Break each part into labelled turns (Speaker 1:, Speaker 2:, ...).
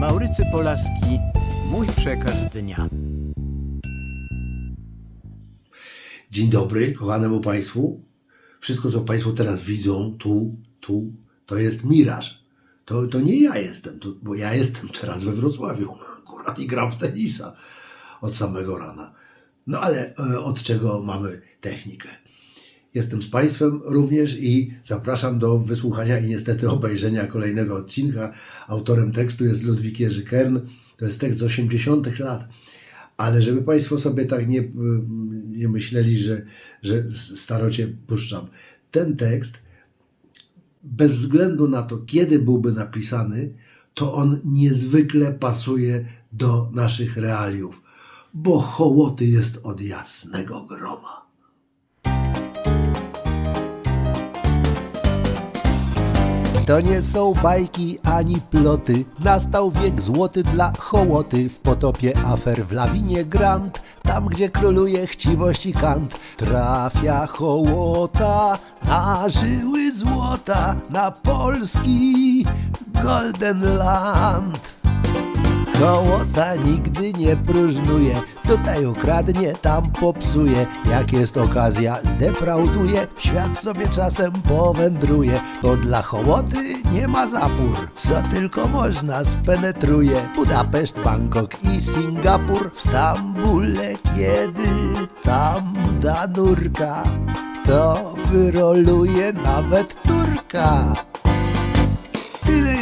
Speaker 1: Maurycy Polaski, mój przekaz dnia.
Speaker 2: Dzień dobry, kochanemu Państwu. Wszystko, co Państwo teraz widzą, tu, tu, to jest miraż. To, to nie ja jestem, to, bo ja jestem teraz we Wrocławiu. Akurat i gram w tenisa od samego rana. No ale e, od czego mamy technikę? Jestem z Państwem również i zapraszam do wysłuchania i niestety obejrzenia kolejnego odcinka. Autorem tekstu jest Ludwik Jerzy Kern. To jest tekst z 80 lat. Ale żeby Państwo sobie tak nie, nie myśleli, że, że starocie puszczam. Ten tekst, bez względu na to, kiedy byłby napisany, to on niezwykle pasuje do naszych realiów, bo hołoty jest od jasnego groma.
Speaker 3: To nie są bajki ani ploty. Nastał wiek złoty dla hołoty. W potopie afer w lawinie grant. Tam, gdzie króluje chciwość i kant. Trafia hołota na żyły złota. Na polski Golden Land. Hołota nigdy nie próżnuje, tutaj ukradnie, tam popsuje. Jak jest okazja, zdefrauduje, świat sobie czasem powędruje. Bo dla hołoty nie ma zapór, co tylko można spenetruje. Budapeszt, Bangkok i Singapur, w Stambule kiedy tam da nurka, to wyroluje nawet Turka.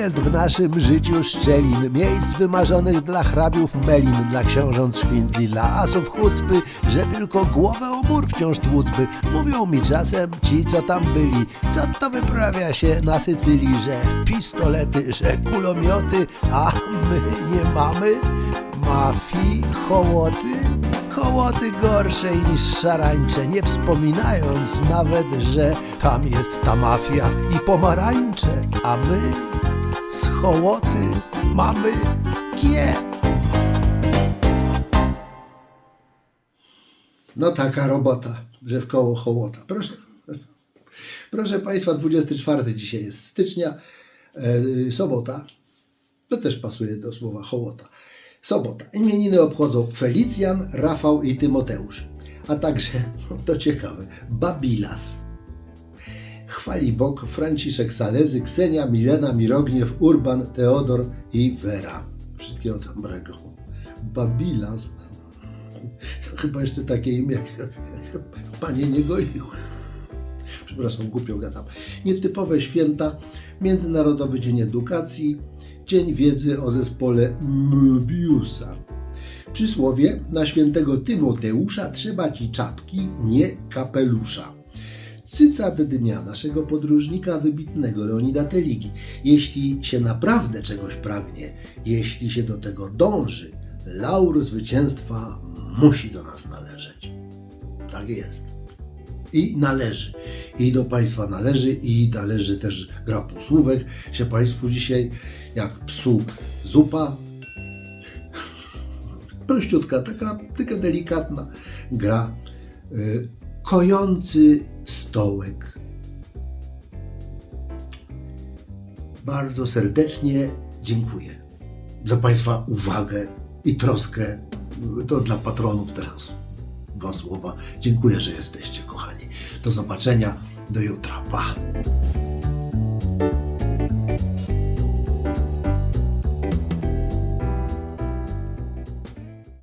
Speaker 3: Jest w naszym życiu szczelin, miejsc wymarzonych dla hrabiów melin, dla książąt szwindli, dla asów chucpy, że tylko głowę o mur wciąż tłucby. Mówią mi czasem ci, co tam byli, co to wyprawia się na Sycylii, że pistolety, że kulomioty, a my nie mamy? Mafii, hołoty. Hołoty gorszej niż szarańcze, nie wspominając nawet, że tam jest ta mafia i pomarańcze, a my z hołoty mamy G.
Speaker 2: No taka robota, że w koło hołota. Proszę, proszę Państwa, 24 dzisiaj jest stycznia, e, sobota. To też pasuje do słowa hołota. Sobota. Imieniny obchodzą Felicjan, Rafał i Tymoteusz. A także, to ciekawe, Babilas. Chwali Bóg, Franciszek Salezy, Ksenia, Milena, Mirogniew, Urban, Teodor i Wera. Wszystkiego dobrego. Babilas. To chyba jeszcze takie imię, jak panie nie golił. Przepraszam, głupio gadam. Nietypowe święta, Międzynarodowy Dzień Edukacji, Dzień Wiedzy o zespole Möbiusa. Przysłowie na świętego Tymoteusza trzeba ci czapki, nie kapelusza. Cycat dnia naszego podróżnika wybitnego Leonida Teligi. Jeśli się naprawdę czegoś pragnie, jeśli się do tego dąży, laur zwycięstwa musi do nas należeć. Tak jest. I należy. I do Państwa należy, i należy też gra półsłówek. Się Państwu dzisiaj, jak psu zupa, prościutka, taka, taka delikatna gra. Y, kojący stołek. Bardzo serdecznie dziękuję za Państwa uwagę i troskę. To dla patronów teraz dwa słowa. Dziękuję, że jesteście, kochani. Do zobaczenia, do jutra. Pa!